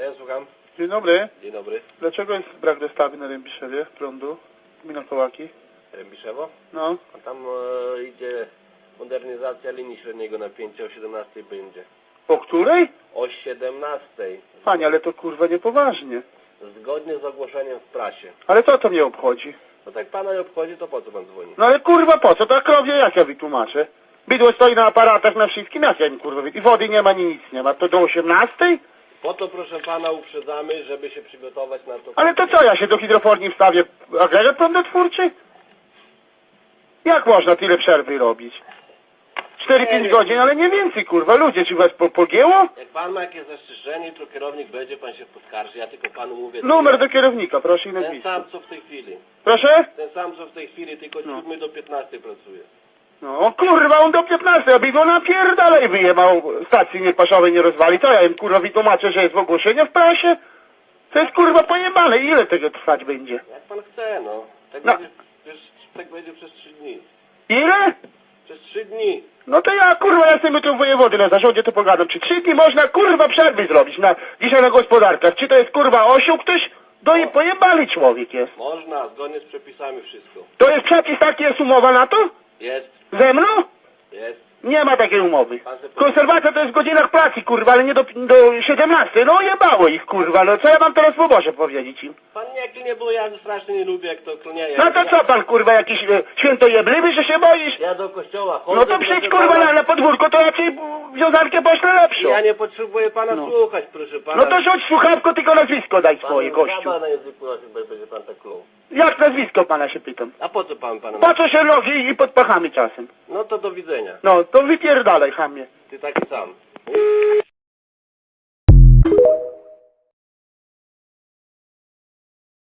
Ja słucham. Dzień dobry. Dzień dobry. Dlaczego jest brak dostawy na Rębiszewie prądu? Gmina Kołaki. Rębiszewo? No. A tam e, idzie modernizacja linii średniego napięcia o 17 będzie. O której? O 17. Panie, ale to kurwa niepoważnie. Zgodnie z ogłoszeniem w prasie. Ale co to mnie obchodzi? No tak pana nie obchodzi, to po co pan dzwoni? No ale kurwa po co? Tak robię, jak ja wytłumaczę? Bydło stoi na aparatach na wszystkim, jak ja im kurwa wy- I wody nie ma, ni nic nie ma. To do 18? Po to proszę pana uprzedzamy, żeby się przygotować na to. Ale to co, ja się do hydroforni wstawię agregat prądotwórczy? Jak można tyle przerwy robić? 4-5 godzin, ale nie więcej kurwa. Ludzie, czy was po, pogięło? Jak pan ma jakieś zastrzeżenie, to kierownik będzie, pan się poskarży. Ja tylko panu mówię... Numer do kierownika, proszę i Ten nazwisko. sam co w tej chwili. Proszę? Ten sam co w tej chwili, tylko od No. 7 do 15 pracuje. No kurwa, on do 15, aby go napierdalej wyjebał stacji niepaszowej nie rozwali. Co ja im kurwa wytłumaczę, że jest w ogłoszeniu w prasie? To jest kurwa pojebane. Ile tego trwać będzie? Jak pan chce, no. Tak, No. Będzie, przez, tak będzie przez 3 dni. Ile? Przez 3 dni. No to ja kurwa, ja jestem tu wojewody na zarządzie, to pogadam. Czy trzy dni można kurwa przerwy zrobić na, dzisiaj na gospodarkach? Czy to jest kurwa osioł ktoś? Do i pojebali człowiek jest. Można, zgodnie z przepisami wszystko. To jest przepis taki, jest umowa na to? Yes. Zemno? Yes. Nie ma takiej umowy. Konserwacja to jest w godzinach pracy, kurwa, ale nie do, do 17. No jebało ich, kurwa, no co ja mam teraz w obozie powiedzieć im? Pan jaki nie było, ja strasznie nie lubię, jak to kloniaje. No to co pan, kurwa, jakiś e, świętojebliwy, że się boisz? Ja do kościoła chodzę. No to przyjdź, proszę kurwa, pana. na, na podwórko, to raczej e, wiązankę poślę lepszą. Ja nie potrzebuję pana No. słuchać, proszę pana. No to rzuć słuchawko, tylko nazwisko daj Pan swoje, gościu. żaba na języku naszym będzie pan tak kluł. Jak nazwisko pana się pytam? A po co pan pana? Po co się nogi i pod pachami czasem? No to do widzenia. No, to wypierdalaj, chamie. Ty taki sam.